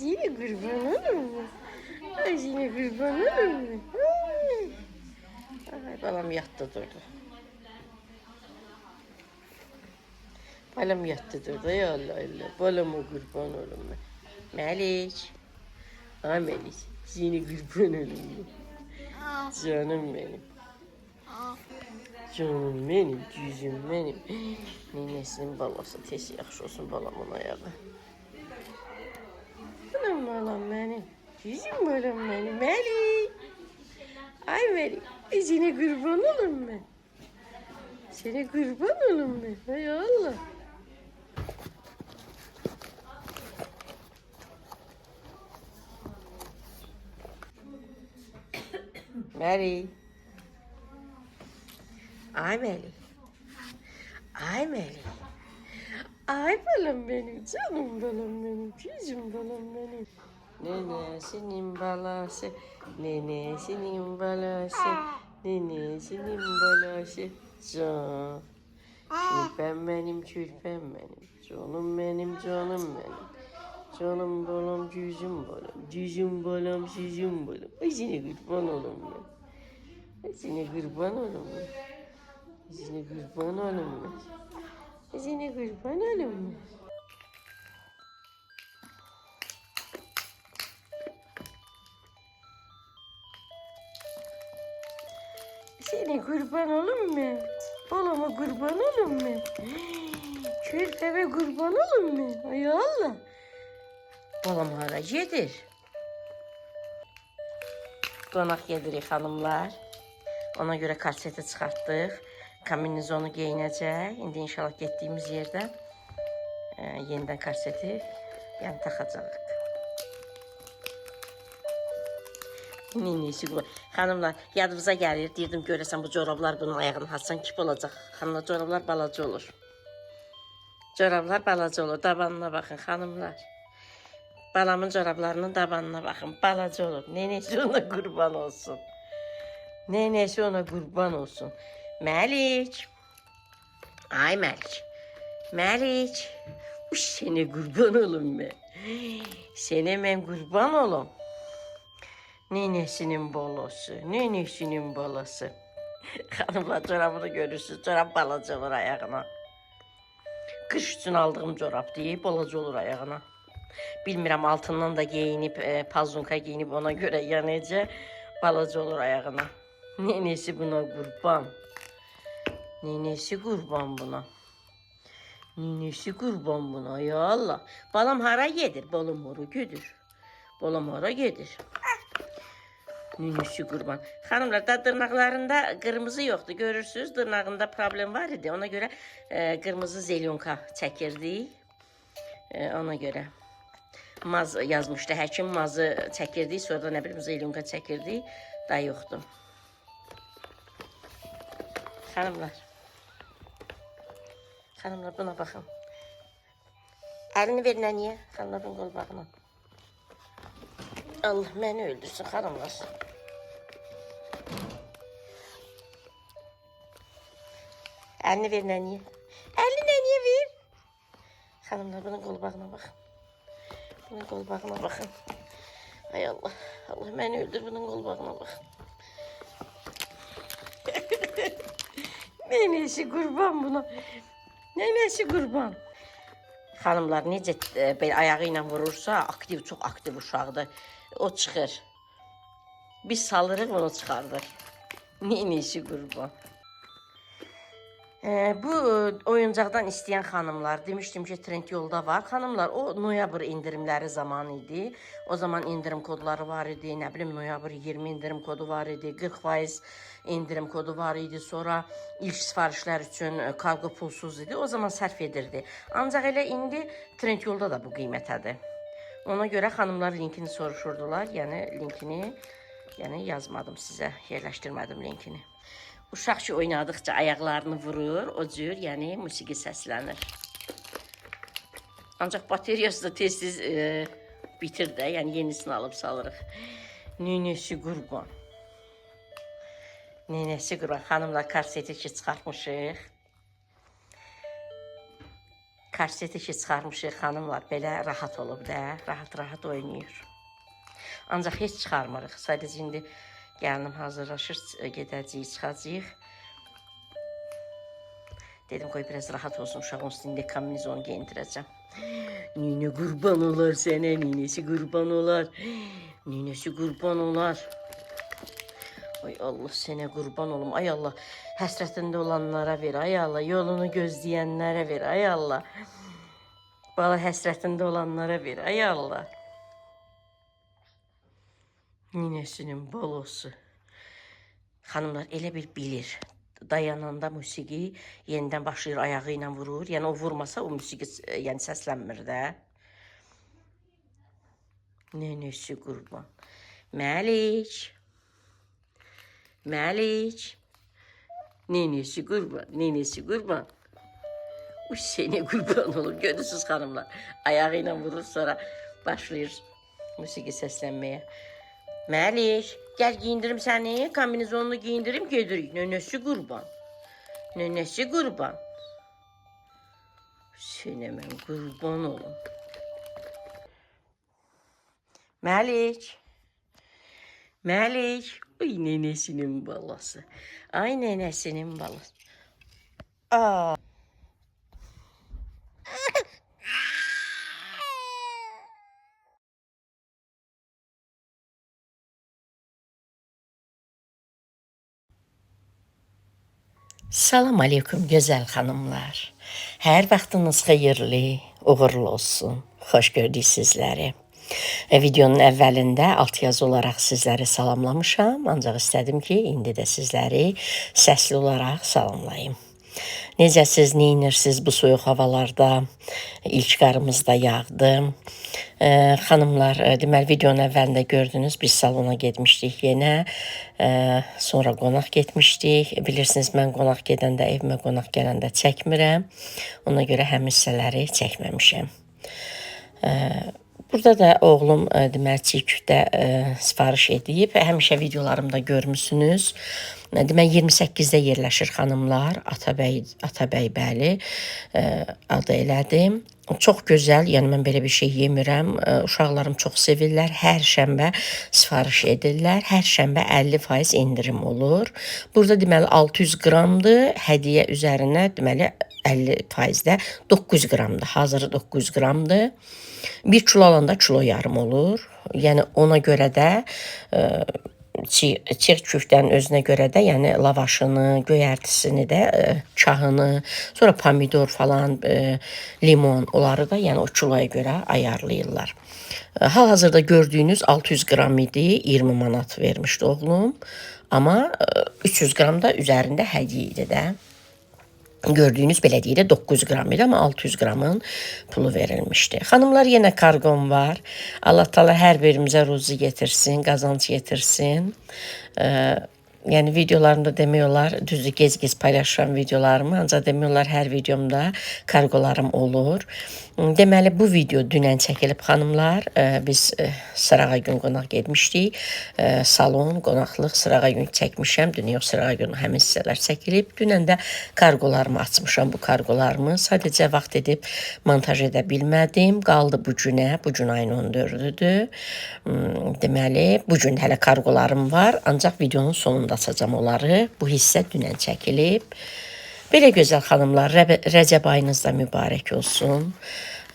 Yine kurban olur mu? Ay yine kurban olur mu? Ay. Balam yattı durdu. Balam yattı durdu ya Allah Allah. Balama kurban olun ben. Melik. Yine kurban mu? Canım benim. Canım benim, cüzüm benim. Ninesinin balası tez yaxşı olsun balamın ayağı. Anam balam benim. Cüzüm balam benim. Melik. Ay Melik. E seni kurban olun ben. Seni kurban olun ben. Hay Allah. Melik. Ay Melik. Ay Melik. Ay balam benim, canım balam benim, cüzüm balam benim. Nenesinin balası, nenesinin balası, nenesinin balası. Can. Çürpem benim, çürpem benim, canım benim, canım benim. Canım balam, cüzüm balam, cüzüm balam, cüzüm balam. Ay seni kurban olun ben. Seni kurban. Ay seni kurban. Ay seni kurban ben. Seni kurban olun mu? Balama kurban olun mu? Körpeme kurban olun mu? Ay Allah. Balam hara gedir. Qonaq yedirik xanımlar. Ona görə karseti çıxartdıq. Kombinezonu geyinəcək. İndi inşallah getdiyimiz yerdə e, yenidən karseti yəni taxacağıq. Ninisi bu. Xanımlar, yadınıza gəlir, deyirdim görəsən bu corablar bunun ayağını haçsan kip olacaq. Xanımlar, corablar balaca olur. Corablar balaca olur. Dabanına baxın xanımlar. Balamın corablarının dabanına baxın. Balaca olur. Nenesi ona qurban olsun. Nenesi ona qurban olsun. Məlik. Ay Məlik. Məlik. Uş seni qurban olum mən. Sənə mən qurban olum. Nenesinin balası, nenesinin balası. Xanımlar çorabını görürsünüz. Çorap balaca olur ayağına. Qış üçün aldığım çorap deyib, balaca olur ayağına. Bilmirəm altından da geyinib, e, pazunka geyinib ona görə ya necə balaca olur ayağına. Nenesi buna qurban. Nenesi qurban buna. Nenesi qurban buna ya Allah. Balam hara gedir? Balam hara gedir? Balam hara gedir? Nenesi qurban. Xanımlar da dırnaqlarında qırmızı yoxdur. Görürsüz, dırnağında problem var idi. Ona görə e, qırmızı zelyonka çəkirdik. E, ona görə maz yazmışdı. Həkim mazı çəkirdik, sonra nə bilim zelyonka çəkirdik. Da yoxdur. Xanımlar. Xanımlar buna baxın. Əlini ver nəniyə? Xanımların qol bağına. Allah məni öldürsün xanımlar. Əlini ver nəniyə? Əlini nəniyə ver? Xanımlar bunun qol bağına baxın. Bunun qol bağına baxın. Ay Allah, Allah məni öldür bunun qol bağına baxın. Nenesi qurban buna. Nenesi qurban. Xanımlar necə e, belə ayağı ilə vurursa, aktiv, çox aktiv uşaqdır. O çıxır. Biz salırıq, onu çıxardıq. Nenesi qurban. Ee, bu e, oyuncaqdan istəyən xanımlar, demişdim ki, trend yolda var. Xanımlar, o noyabr indirimləri zamanı idi. O zaman indirim kodları var idi. Nə bilim, noyabr 20 indirim kodu var idi. 40% indirim kodu var idi. Sonra ilk sifarişlər üçün e, kargo pulsuz idi. O zaman sərf edirdi. Ancaq elə indi trend yolda da bu qiymətədir. Ona görə xanımlar linkini soruşurdular. Yəni linkini yəni yazmadım sizə, yerləşdirmədim linkini. Uşaq ki oynadıqca ayaqlarını vurur, o cür, yəni musiqi səslənir. Ancaq bateriyası da tez-tez e, bitir də, yəni yenisini alıb salırıq. Nünəsi qurban. Nənəsi qurban. Xanımla karseti ki çıxartmışıq. Karseti ki çıxarmışıq xanımlar belə rahat olub da, rahat-rahat oynayır. Ancaq heç çıxarmırıq. Sadəcə indi gəlinim hazırlaşır, gedəcəyik, çıxacağıq. Dedim qoy biraz rahat olsun uşağın üstündə kombinezon giyindirəcəm. Ninə qurban olar sənə, ninəsi qurban olar. Ninəsi qurban olar. Ay Allah sənə qurban olum. Ay Allah həsrətində olanlara ver. Ay Allah yolunu gözləyənlərə ver. Ay Allah. Bala həsrətində olanlara ver. Ay Allah. Ninəsinin balosu. Xanımlar elə bir bilir. Dayananda musiqi yenidən başlayır ayağı ilə vurur. Yəni o vurmasa o musiqi e, yəni səslənmir də. Nənəsi qurban. Məlik. Məlik. Nənəsi qurban. Nənəsi qurban. O seni qurban olum. Görürsünüz xanımlar. Ayağı vurur sonra başlayır musiqi səslənməyə. Məlik, gəl giyindirim səni, kombinezonunu giyindirim, gedirik. Nənəsi qurban. Nənəsi qurban. Sənə mən qurban olum. Məlik. Məlik. Ay nənəsinin balası. Ay nənəsinin balası. Aa. Salam aleykum gözəl xanımlar. Hər vaxtınız xeyirli, uğurlu olsun. Xoş gördük sizləri. E, videonun əvvəlində alt yazı olaraq sizləri salamlamışam, ancaq istədim ki, indi də sizləri səsli olaraq salamlayım. Necəsiz, neyinirsiniz bu soyuq havalarda? İlk qarımız da yağdı. E, xanımlar, deməli videonun əvvəlində gördünüz, biz salona getmişdik yenə. E, sonra qonaq getmişdik. Bilirsiniz, mən qonaq gedəndə, evimə qonaq gələndə çəkmirəm. Ona görə həmin hissələri çəkməmişəm. Burada da oğlum e, deməli çiğ köftə e, sifariş edib. Həmişə videolarımda görmüsünüz. E, Demək 28-də yerləşir xanımlar. Atabəy Atabəy bəli adı elədim. Çox gözəl, yəni mən belə bir şey yemirəm. Uşaqlarım çox sevirlər. Hər şənbə sifariş edirlər. Hər şənbə 50% endirim olur. Burada deməli 600 qramdır. Hədiyyə üzərinə deməli 50%də 900 qramdır. Hazırı 900 qramdır. 1 kilo alanda kilo yarım olur. Yəni ona görə də e, çiğ, çiğ köftənin özünə görə də, yəni lavaşını, göyərtisini də, e, çahını, sonra pomidor falan, e, limon, onları da yəni o kiloya görə ayarlayırlar. E, Hal-hazırda gördüyünüz 600 qram idi, 20 manat vermişdi oğlum. Amma e, 300 qram da üzərində hədiyyə idi də. Gördüyünüz belə deyil, 900 qram idi, amma 600 qramın pulu verilmişdi. Xanımlar yenə karqom var. Allah Taala hər birimizə ruzi getirsin, qazanc getirsin. Ee, Yəni videolarımda demək olar, düzdür gec-gec paylaşıram videolarımı, ancaq demək olar hər videomda kargolarım olur. Deməli bu video dünən çəkilib xanımlar. Biz Sırağa gün qonaq getmişdik. Salon, qonaqlıq Sırağa gün çəkmişəm. Dünən yox Sırağa gün həmin hissələr çəkilib. Dünən də kargolarımı açmışam bu kargolarımı. Sadəcə vaxt edib montaj edə bilmədim. Qaldı bu günə. Bu gün ayın 14-düdür. Hmm, Deməli bu gün hələ kargolarım var, ancaq videonun sonunda açacağam onları. Bu hissə dünən çəkilib. Belə gözəl xanımlar, Rəb- Rəcəb ayınız da mübarək olsun.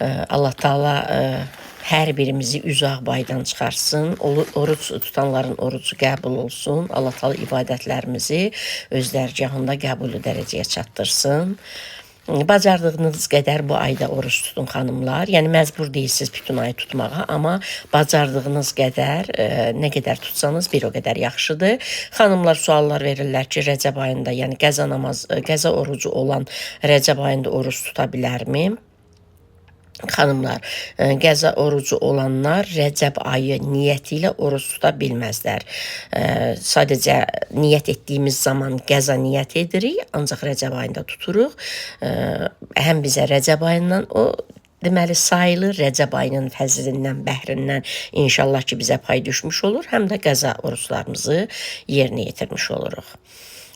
Allah Taala hər birimizi üzaq baydan çıxarsın. Oruç tutanların orucu qəbul olsun. Allah Taala ibadətlərimizi öz dərgahında qəbulü dərəcəyə çatdırsın. Bacardığınız qədər bu ayda oruç tutun xanımlar. Yəni məcbur deyilsiniz bütün ayı tutmağa, amma bacardığınız qədər, e, nə qədər tutsanız bir o qədər yaxşıdır. Xanımlar suallar verirlər ki, Rəcəb ayında, yəni qəza namaz, e, qəza orucu olan Rəcəb ayında oruç tuta bilərmi? Xanımlar, e, qəza orucu olanlar Rəcəb ayı niyyəti ilə oruc tuta bilməzlər. E, Sadəcə niyyət etdiyimiz zaman qəza niyyət edirik, ancaq Rəcəb ayında tuturuq. E, Həm bizə Rəcəb ayından o deməli sayılır Rəcəb ayının fəzlindən, bəhrindən inşallah ki bizə pay düşmüş olur, həm də qəza oruclarımızı yerinə yetirmiş oluruq.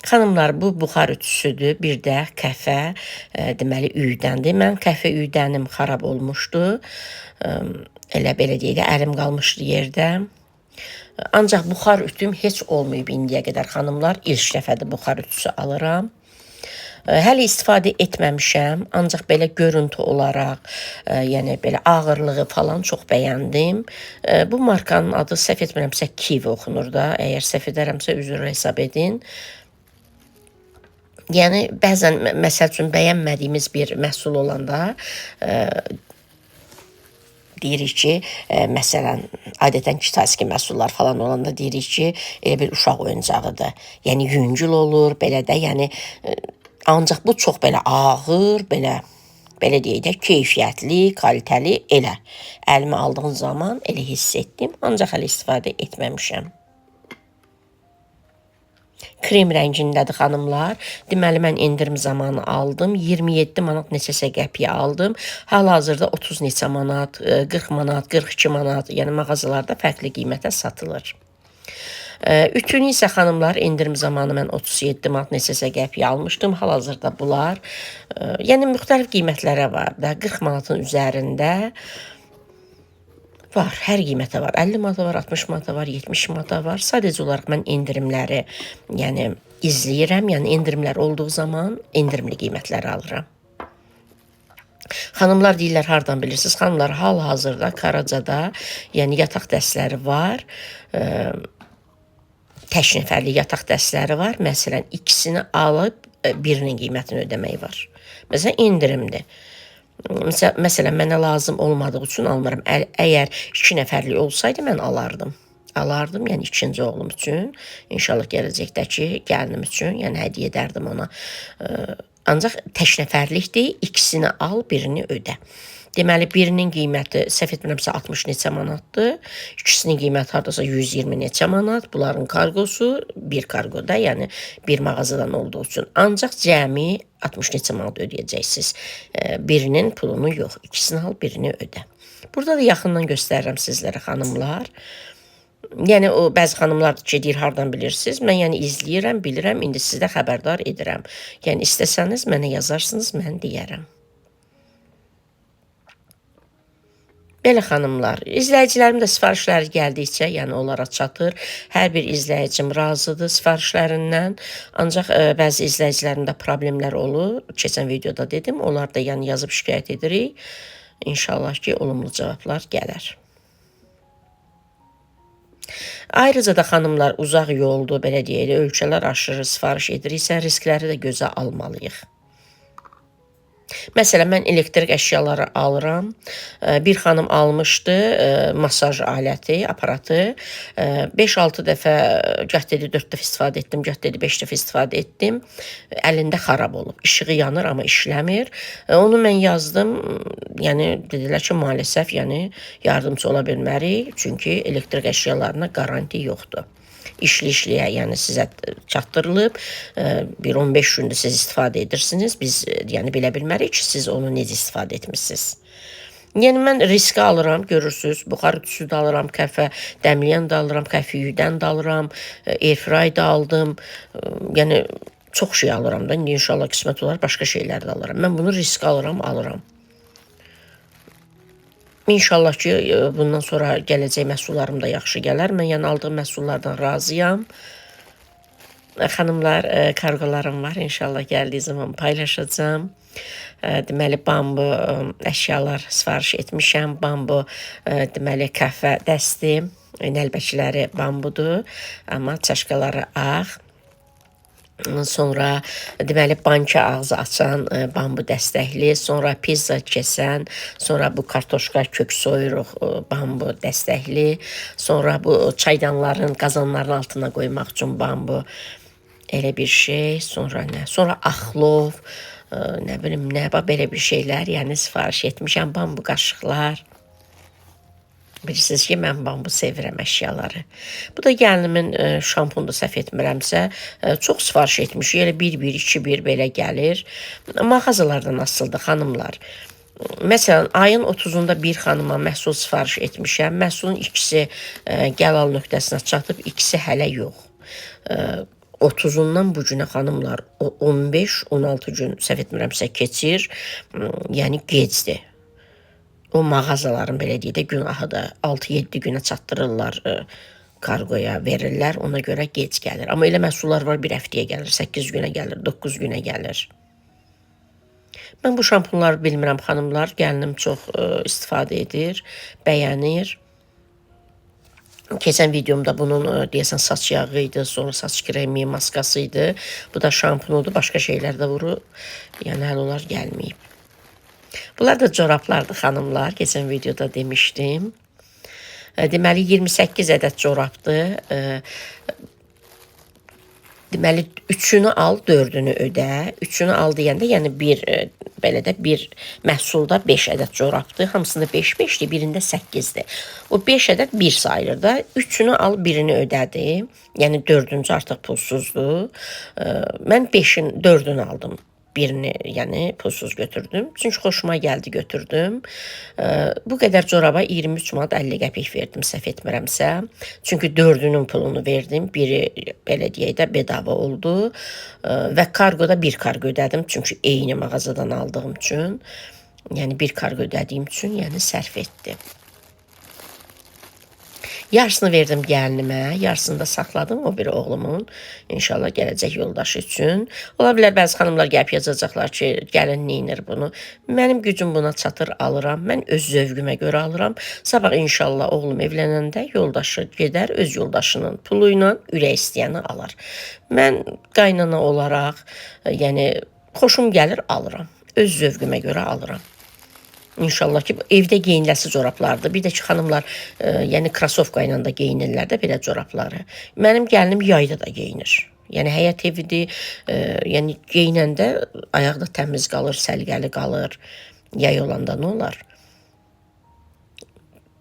Xanımlar, bu buxar ütüsüdür. Bir də qəhvə, e, deməli üydəndir. Mən qəhvə üydənim xarab olmuşdu. E, elə belə deyək, əlim qalmışdı yerdə. Ancaq buxar ütüm heç olmayıb indiyə qədər xanımlar. İlk dəfədir buxar ütüsü alıram. Ə, Hələ istifadə etməmişəm, ancaq belə görüntü olaraq, ə, yəni belə ağırlığı falan çox bəyəndim. Ə, Bu markanın adı səhv etmirəmsə Kiwi oxunur da. Əgər səhv edərəmsə üzr hesab edin. Yəni bəzən mə- məsəl üçün bəyənmədiyimiz bir məhsul olanda deyirik ki, ə, məsələn, adətən kitasiki məhsullar falan olanda deyirik ki, elə bir uşaq oyuncağıdır. Yəni yüngül olur, belə də, yəni ə, ancaq bu çox belə ağır, belə belə deyək də keyfiyyətli, kalitəli elə. Əlimə aldığım zaman elə hiss etdim, ancaq hələ istifadə etməmişəm. Krem rəngindədir xanımlar. Deməli mən endirim zamanı aldım. 27 manat neçəsə qəpiyə aldım. Hal-hazırda 30 neçə manat, e, 40 manat, 42 manat, yəni mağazalarda fərqli qiymətə satılır. Ə, Ütünü isə xanımlar endirim zamanı mən 37 manat neçəsə qəpiyə almışdım. Hal-hazırda bunlar ə, yəni müxtəlif qiymətlərə var da 40 manatın üzərində Var, hər qiymətə var. 50 manata var, 60 manata var, 70 manata var. Sadəcə olaraq mən endirimləri, yəni izləyirəm. Yəni endirimlər olduğu zaman endirimli qiymətləri alıram. Xanımlar deyirlər hardan bilirsiniz? Xanımlar hal-hazırda Karacada, yəni yataq dəstləri var. Ə, tək nəfərli yataq dəstləri var. Məsələn, ikisini alıb birinin qiymətini ödəmək var. Məsələn, endirimdir. Məsəl- Məsələn, mənə lazım olmadığı üçün almıram. Ə- Əgər 2 nəfərlik olsaydı mən alardım. Alardım, yəni ikinci oğlum üçün, inşallah gələcəkdəki gəlinim üçün, yəni hədiyyə edərdim ona. Ə, Ancaq tək nəfərlikdir, ikisini al, birini ödə. Deməli birinin qiyməti səhv etmirəmsə 60 neçə manatdır. İkisinin qiyməti hardasa 120 neçə manat. Bunların kargosu bir kargoda, yəni bir mağazadan olduğu üçün ancaq cəmi 60 neçə manat ödəyəcəksiniz. Ə, Birinin pulunu yox, ikisini al, birini ödə. Burada da yaxından göstərirəm sizlərə xanımlar. Yəni o bəzi xanımlar deyir hardan bilirsiniz? Mən yəni izləyirəm, bilirəm, indi sizə xəbərdar edirəm. Yəni istəsəniz mənə yazarsınız, mən deyərəm. Belə xanımlar, izləyicilərim də sifarişləri gəldikcə, yəni onlara çatır. Hər bir izləyicim razıdır sifarişlərindən. Ancaq ə, bəzi izləyicilərimdə problemlər olur. Keçən videoda dedim, onlar da yəni yazıb şikayət edirik. İnşallah ki, olumlu cavablar gələr. Ayrıca da xanımlar uzaq yoldur, belə deyək, ölkələr aşırı sifariş ediriksə, riskləri də gözə almalıyıq. Məsələn, mən elektrik əşyaları alıram. Ə, Bir xanım almışdı ə, masaj aləti, aparatı. 5-6 dəfə, gah dedi 4 dəfə istifadə etdim, gah dedi 5 dəfə istifadə etdim. Əlində xarab olub. İşığı yanır, amma işləmir. Ə, Onu mən yazdım. Yəni dedilər ki, maalesef, yəni yardımçı ola bilmərik, çünki elektrik əşyalarına qaranti yoxdur işli-işliyə, yəni sizə çatdırılıb, ə, bir 15 gündə siz istifadə edirsiniz. Biz ə, yəni bilə bilmərik ki, siz onu necə istifadə etmisiniz. Yəni mən riski alıram, görürsüz. Buxar ütüsü də alıram, qəhvə dəmləyən də alıram, qəhvə yudən də alıram, ə, airfry də aldım. Yəni çox şey alıram da. İnşallah qismət olar başqa şeylər də alıram. Mən bunu risk alıram, alıram. İnşallah ki, e, bundan sonra gələcək məhsullarım da yaxşı gələr. Mən yəni aldığım məhsullardan razıyam. E, Xanımlar, e, kargolarım var. İnşallah gəldiyi zaman paylaşacağam. Deməli bambu əşyalar sifariş etmişəm. Bambu deməli qəhvə dəsti, nəlbəkiləri bambudur, amma çaşkaları ağ. Sonra deməli banka ağzı açan e, bambu dəstəkli, sonra pizza kəsən, sonra bu kartoşka kök soyuruq e, bambu dəstəkli, sonra bu çaydanların qazanların altına qoymaq üçün bambu elə bir şey, sonra nə? Sonra axlov, e, nə bilim nə, belə bir şeylər, yəni sifariş etmişəm bambu qaşıqlar. Bilirsiniz ki, mən bambu sevirəm əşyaları. Bu da gəlinimin e, şampunu səhv etmirəmsə, e, çox sifariş etmiş. Elə 1-1, 2-1 belə gəlir. Mağazalardan asılıdır xanımlar. Məsələn, ayın 30-unda bir xanıma məhsul sifariş etmişəm. Məhsulun ikisi ə, gəlal nöqtəsinə çatıb, ikisi hələ yox. Ə, 30-undan bu günə xanımlar o 15-16 gün səhv etmirəmsə keçir. M, Yəni gecdir. O mağazaların belə deyək də günahıdır. 6-7 günə çatdırırlar ə, kargoya verirlər. Ona görə gec gəlir. Amma elə məhsullar var bir həftəyə gəlir, 8 günə gəlir, 9 günə gəlir. Mən bu şampunları bilmirəm xanımlar. Gəlinim çox ə, istifadə edir, bəyənir. Keçən videomda bunun ə, deyəsən saç yağı idi, sonra saç kremi, maskası idi. Bu da şampunudur, başqa şeylər də vurur. Yəni hələ onlar gəlməyib. Bunlar da corablardı xanımlar. Keçən videoda demişdim. Ə, Deməli 28 ədəd corabdır. Ə, Deməli 3-ünü al, 4-ünü ödə. 3-ünü al deyəndə, yəni bir e, belə də bir məhsulda 5 ədəd corabdır. Hamısında 5-5-dir, birində 8-dir. O 5 ədəd 1 sayılır da. 3-ünü al, birini ödədi. Yəni 4-cü artıq pulsuzdur. E, Mən 5-in 4-ünü aldım. Birini, yəni pulsuz götürdüm. Çünki xoşuma gəldi, götürdüm. E, Bu qədər coraba 23 manat 50 qəpik verdim, səhv etmirəmsə. Çünki 4-ünün pulunu verdim. Biri belə deyək də bedava oldu. E, Və kargoda bir kargo ödədim. Çünki eyni mağazadan aldığım üçün. Yəni bir kargo ödədiyim üçün, yəni sərf etdi. Yarısını verdim gəlinimə, yarısını da saxladım o biri oğlumun. İnşallah gələcək yoldaşı üçün. Ola bilər bəzi xanımlar gəlib yazacaqlar ki, gəlin neynir bunu. Mənim gücüm buna çatır, alıram. Mən öz zövqümə görə alıram. Sabah inşallah oğlum evlənəndə yoldaşı gedər öz yoldaşının pulu ilə ürək istəyəni alar. Mən qaynana olaraq, yəni xoşum gəlir, alıram. Öz zövqümə görə alıram. İnşallah ki evdə geyiniləsi corablardır. Bir də ki xanımlar, e, yəni krasovka ilə də geyinirlər də belə corabları. Mənim gəlinim yayda da geyinir. Yəni həyət evidir. E, yəni geyinəndə ayaqda təmiz qalır, səliqəli qalır. Yay olanda nə olar?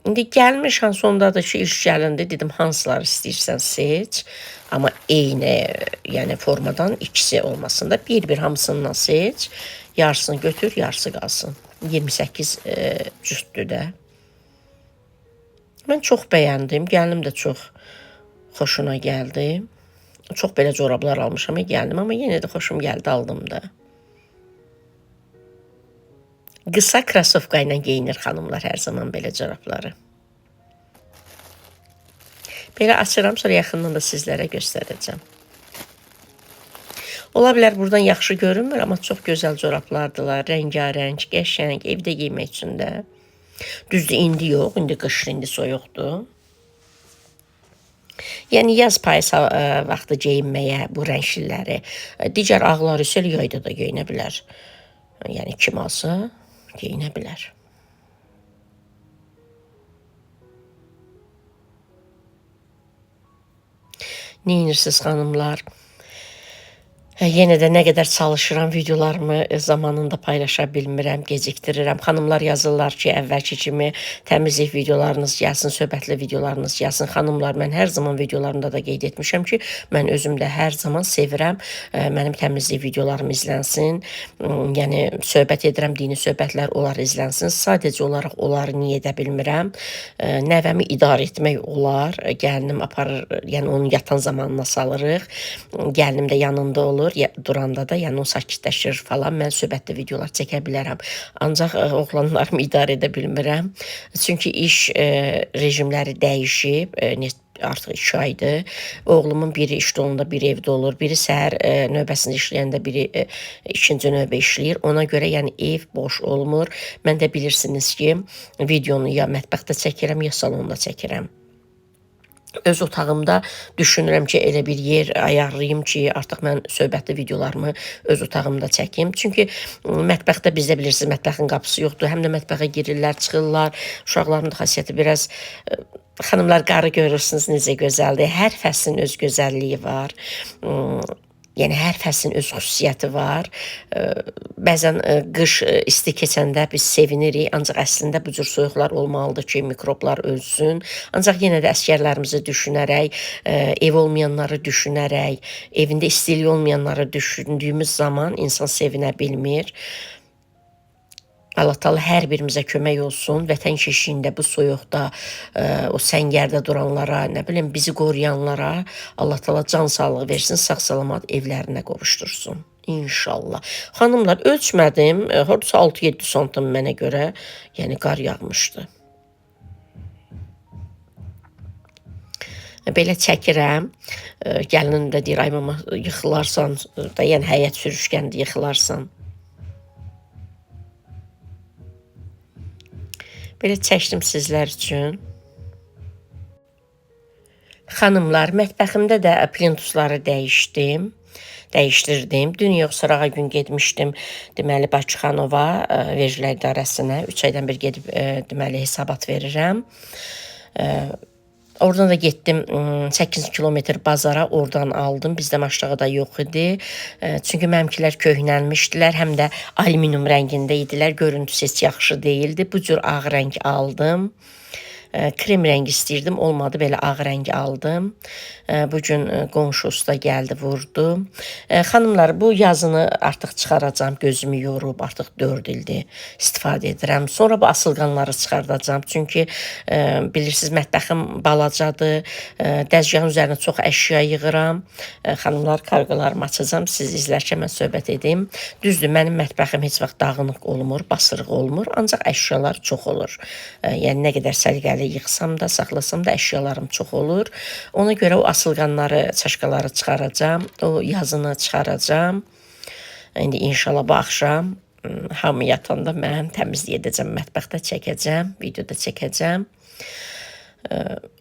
İndi gəlmiş hansondadır ki, iş gəlindi, dedim hansıları istəyirsən seç. Amma eyni, yəni formadan ikisi olmasın da bir-bir hamısından seç. Yarısını götür, yarısı qalsın. 28 e, cütdür də. Mən çox bəyəndim. Gəlinim də çox xoşuna gəldi. Çox belə corablar almışam gəlinim, amma yenə də xoşum gəldi, aldım da. Qısa krasovka ilə geyinir xanımlar hər zaman belə corabları. Belə açıram, sonra yaxından da sizlərə göstərəcəm. Ola bilər buradan yaxşı görünmür, amma çox gözəl corablardılar. Rəngarəng, qəşəng, evdə geymək üçün də. Düzdür, indi yox, indi qışdır, indi soyuqdur. Yəni yaz payız ə, vaxtı geyinməyə bu rəngləri, ə, digər ağlar isə yayda da geyinə bilər. Yəni kim alsa geyinə bilər. Neyinirsiniz xanımlar? Hə, Yenə də nə qədər çalışıram videolarımı e, zamanında paylaşa bilmirəm, gecikdirirəm. Xanımlar yazırlar ki, əvvəlki kimi təmizlik videolarınız gəlsin, söhbətli videolarınız gəlsin. Xanımlar, mən hər zaman videolarımda da qeyd etmişəm ki, mən özüm də hər zaman sevirəm ə, mənim təmizlik videolarım izlənsin. M, Yəni söhbət edirəm, dini söhbətlər onlar izlənsin. Sadəcə olaraq onları niyə edə bilmirəm? Nəvəmi idarə etmək olar. Gəlinim aparır, yəni onun yatan zamanına salırıq. Gəlinim də yanında olur olur, ya, duranda da, yəni o sakitləşir falan. Mən söhbətli videolar çəkə bilərəm. Ancaq ə, oğlanlarımı idarə edə bilmirəm. Çünki iş ə, rejimləri dəyişib. Ə, ne- artıq 2 aydır. Oğlumun biri işdə olanda, biri evdə olur. Biri səhər ə, növbəsində işləyəndə, biri ə, ikinci növbə işləyir. Ona görə yəni ev boş olmur. Mən də bilirsiniz ki, videonu ya mətbəxdə çəkirəm, ya salonda çəkirəm öz otağımda düşünürəm ki, elə bir yer ayarlayım ki, artıq mən söhbətli videolarımı öz otağımda çəkim. Çünki m, mətbəxdə bizdə bilirsiniz, mətbəxin qapısı yoxdur. Həm də mətbəxə girirlər, çıxırlar. Uşaqların da xasiyyəti biraz ə, xanımlar qarı görürsünüz necə gözəldir. Hər fəslin öz gözəlliyi var. Yəni hər fəslin öz xüsusiyyəti var. Bəzən qış isti keçəndə biz sevinirik, ancaq əslində bu cür soyuqlar olmalıdır ki, mikroblar ölsün. Ancaq yenə də əsgərlərimizi düşünərək, ev olmayanları düşünərək, evində istilik olmayanları düşündüyümüz zaman insan sevinə bilmir. Allah Taala hər birimizə kömək olsun. Vətən keşiyində bu soyuqda, ə, o səngərdə duranlara, nə bilim bizi qoruyanlara Allah Taala can sağlığı versin, sağ-salamat evlərinə qovuşdursun. İnşallah. Xanımlar ölçmədim. e, Hardasa 6-7 santim mənə görə, yəni qar yağmışdı. Belə çəkirəm. E, Gəlinim də deyir, ay mama yıxılarsan, da yəni həyət sürüşkəndə yıxılarsan. Belə çəkdim sizlər üçün. Xanımlar, mətbəximdə də plintusları dəyişdim. Dəyişdirdim. Dün yox, sırağa gün getmişdim. Deməli Bakıxanova ə, vergilər idarəsinə 3 aydan bir gedib ə, deməli hesabat verirəm. Oradan da getdim ım, 8 kilometr bazara, oradan aldım. Bizdə aşağıda yox idi. Çünki mənimkilər köhnəlmişdilər, həm də alüminium rəngində idilər. Görüntüsü heç yaxşı değildi. Bu cür ağ rəng aldım. E, Krem rəngi istəyirdim, olmadı, belə ağ rəng aldım. E, Bu gün e, qonşu usta gəldi, vurdu. E, Xanımlar, bu yazını artıq çıxaracağam, gözümü yorub, artıq 4 ildir istifadə edirəm. Sonra bu asılqanları çıxardacağam. Çünki e, bilirsiniz, mətbəxim balacadır. E, Dəzgahın üzərinə çox əşya yığıram. Xanımlar, karqalarımı açacağam, siz izlərkən mən söhbət edim. Düzdür, mənim mətbəxim heç vaxt dağınıq olmur, basırıq olmur, ancaq əşyalar çox olur. Yəni nə qədər səliqəli yığsam da, saxlasam da əşyalarım çox olur. Ona görə o asılqanları, çaşkaları çıxaracağam, o yazını çıxaracağam. İndi inşallah bu axşam ım, hamı yatanda mən təmizlik edəcəm, mətbəxdə çəkəcəm, videoda çəkəcəm.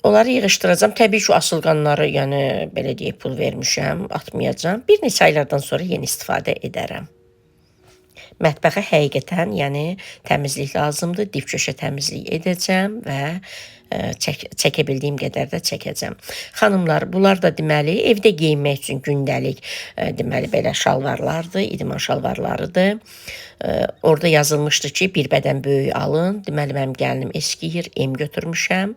Onları yığışdıracağam. Təbii ki, asılqanları, yəni belə deyək, pul vermişəm, atmayacağam. Bir neçə aylardan sonra yenə istifadə edərəm. Mətbəxə həqiqətən, yəni təmizlik lazımdır. Dip köşə təmizlik edəcəm və ə, çək, çəkə bildiyim qədər də çəkəcəm. Xanımlar, bunlar da deməli evdə geyinmək üçün gündəlik ə, deməli belə şalvarlardır, idman şalvarlarıdır. Ə, Orada yazılmışdı ki, bir bədən böyük alın. Deməli mənim gəlinim eskiyir, em götürmüşəm.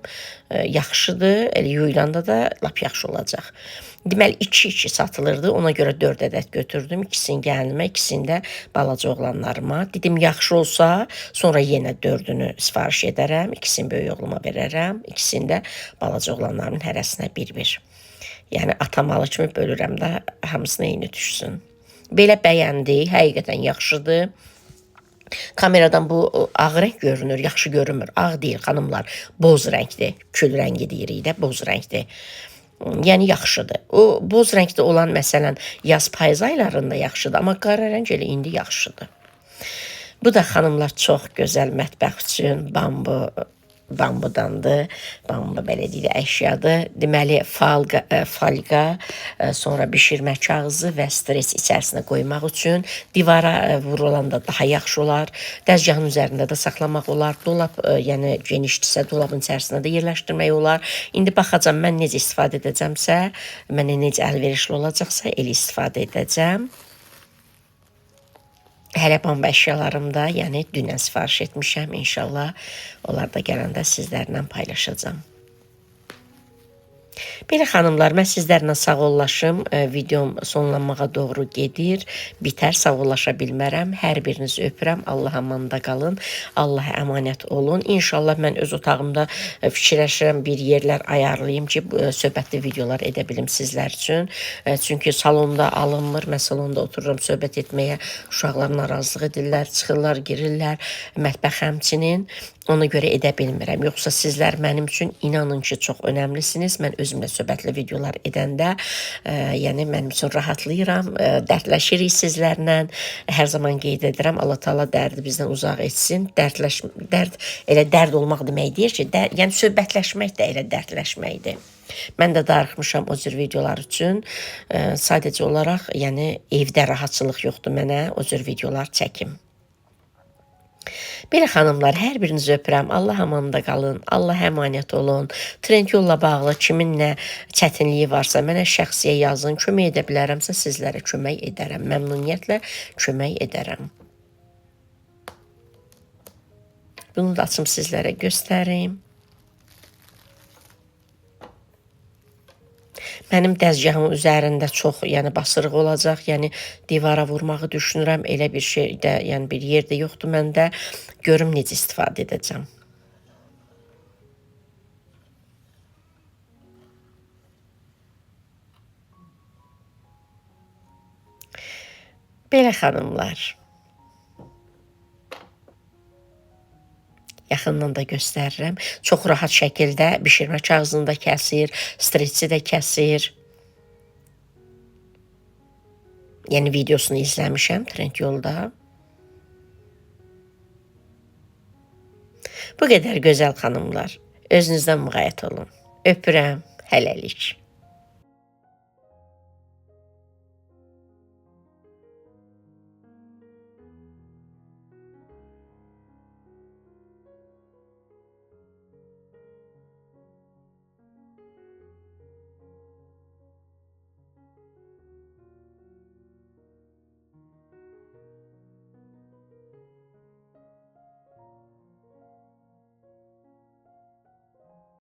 Yaxşıdır. Elə yuyulanda da lap yaxşı olacaq. Deməli 2-2 satılırdı. Ona görə 4 ədəd götürdüm. İkisini gəlinimə, ikisini də balaca oğlanlarıma. Dedim yaxşı olsa, sonra yenə 4-ünü sifariş edərəm. İkisini böyük oğluma verərəm. İkisini də balaca oğlanlarımın hərəsinə bir-bir. Yəni atamalı kimi bölürəm də hamısına eyni düşsün. Belə bəyəndi, həqiqətən yaxşıdır. Kameradan bu ağ rəng görünür, yaxşı görünmür. Ağ deyil, xanımlar, boz rəngdir. Kül rəngi deyirik də, boz rəngdir. Yəni yaxşıdır. O boz rəngdə olan məsələn yaz payız aylarında yaxşıdır, amma qara rəng elə indi yaxşıdır. Bu da xanımlar çox gözəl mətbəx üçün bambu bambudandır. Bambu belə deyək əşyadır. Deməli falqa, ə, falqa, ə, sonra bişirmə kağızı və stres içərisinə qoymaq üçün divara ə, vurulanda daha yaxşı olar. Dəzgahın üzərində də saxlamaq olar. Dolab, yəni genişdirsə dolabın içərisinə də yerləşdirmək olar. İndi baxacağam mən necə istifadə edəcəmsə, mənə necə əlverişli olacaqsa elə istifadə edəcəm. Hələ bomba əşyalarım da, yəni dünən sifariş etmişəm. İnşallah onlar da gələndə sizlərlə paylaşacağam. Belə xanımlar, mən sizlərlə sağollaşım. E, Videom sonlanmağa doğru gedir. Bitər, sağollaşa bilmərəm. Hər birinizi öpürəm. Allah amanda qalın. Allaha əmanət olun. İnşallah mən öz otağımda e, fikirləşirəm bir yerlər ayarlayım ki, e, söhbətli videolar edə bilim sizlər üçün. Çünki salonda alınmır. Mən salonda otururam söhbət etməyə. Uşaqlar narazılıq edirlər, çıxırlar, girirlər. Mətbəx həmçinin. Ona görə edə bilmirəm. Yoxsa sizlər mənim üçün inanın ki, çox önəmlisiniz. Mən özümlə söhbətli videolar edəndə, ə, yəni mənim üçün rahatlayıram, ə, dərdləşirik sizlərlə. Hər zaman qeyd edirəm, Allah Taala dərdi bizdən uzaq etsin. Dərdləş dərd elə dərd olmaq demək deyil ki, dər, yəni söhbətləşmək də elə dərdləşməkdir. Mən də darıxmışam o cür videolar üçün. Ə, sadəcə olaraq, yəni evdə rahatçılıq yoxdur mənə o cür videolar çəkim. Belə xanımlar, hər birinizi öpürəm. Allah amanında qalın. Allah əmanət olun. Trend yolla bağlı kimin nə çətinliyi varsa mənə şəxsiyə yazın. Kömək edə bilərəmsə sizlərə kömək edərəm. Məmnuniyyətlə kömək edərəm. Bunu da açım sizlərə göstərim. Mənim dəzgahımın üzərində çox, yəni basırıq olacaq. Yəni divara vurmağı düşünürəm. Elə bir şey də, yəni bir yer də yoxdur məndə. Görüm necə istifadə edəcəm. Belə xanımlar. Yaxından da göstərirəm. Çox rahat şəkildə bişirmə kağızını da kəsir, stresi də kəsir. Yəni videosunu izləmişəm Trend yolda. Bu qədər gözəl xanımlar. Özünüzdən müğayət olun. Öpürəm. Hələlik.